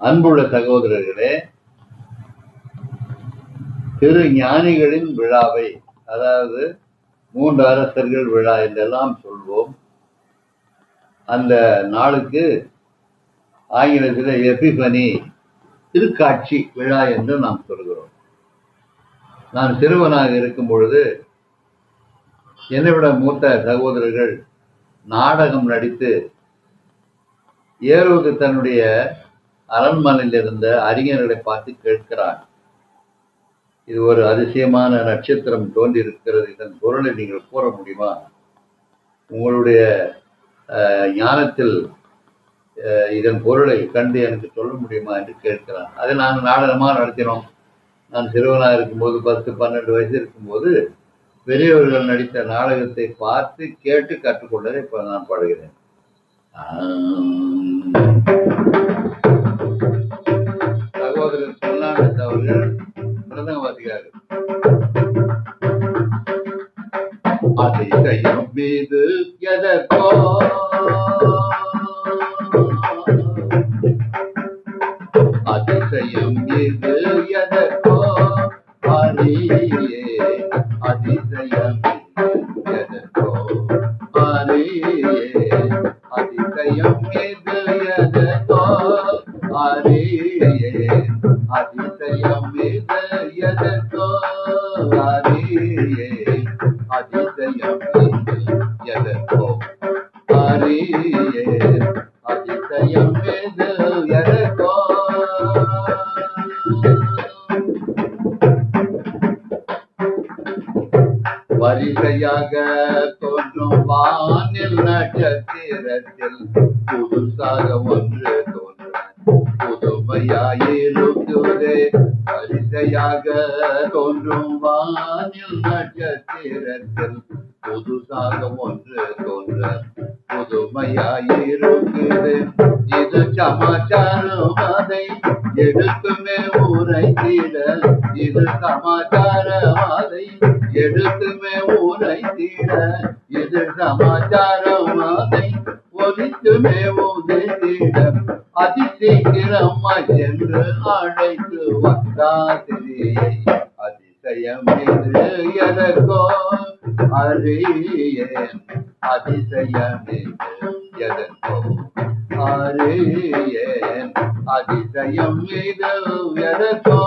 அன்புள்ள சகோதரர்களே திரு ஞானிகளின் விழாவை அதாவது மூன்று அரசர்கள் விழா என்றெல்லாம் சொல்வோம். அந்த நாளுக்கு ஆங்கிலத்தில் எபிபனி திருக்காட்சி விழா என்று நாம் சொல்கிறோம். நான் சிறுவனாக இருக்கும் பொழுது என்னை விட மூத்த சகோதரர்கள் நாடகம் நடித்து ஏறுவது தன்னுடைய அரண்மனையில் இருந்த அறிஞர்களை பார்த்து கேட்கிறான் இது ஒரு அதிசயமான நட்சத்திரம் தோன்றியிருக்கிறது. இதன் பொருளை நீங்கள் கூற முடியுமா? உங்களுடைய ஞானத்தில் இதன் பொருளை கண்டு எனக்கு சொல்ல முடியுமா என்று கேட்கிறான் அதை நாங்கள் நாடகமாக நடத்தினோம். நான் சிறுவனாக இருக்கும்போது பத்து பன்னெண்டு வயசு இருக்கும்போது பெரியவர்கள் நடித்த நாடகத்தை பார்த்து கேட்டு கற்றுக்கொண்டதை இப்போ நான் பாடுகிறேன் அதிசயம் மீது எதற்கோ அதிசயம் மீது எதற்கோ அறியே அதிசயம் எதற்கோ அறியே அதிசயம் மீது எதற்கோ அறியே அதிசயம் மீது எதற்கோ? மீது எதற்கோ ஹரியே அதிசயம் மீது எதற்கோ வரிசையாக தோன்றும் வானில் நட்சத்திரத்தில் புதுசாக ஒன்று தோன்றும் புதுமையாயிருக்குதே வரிசையாக தோன்றும் வானில் நட்சத்திரத்தில் புதுசாக ஒன்று தோன்ற புதுமையாயிருக்குது இது சமாச்சாரம் அதை எடுத்துமே உரைத்திட இது சமாச்சாரம் அதை எடுத்துமே உரைத்திட இது சமாச்சாரம் அதை ஒலித்துமே உதைத்திட அதிசீக்கிரமாய் என்று அழைத்து வந்தாதிரியை. அதிசயம் என்று எனக்கோ அறியேன் அதிசயம் எதற்கோ அறியேன் அதிசயம் இது எதற்கோ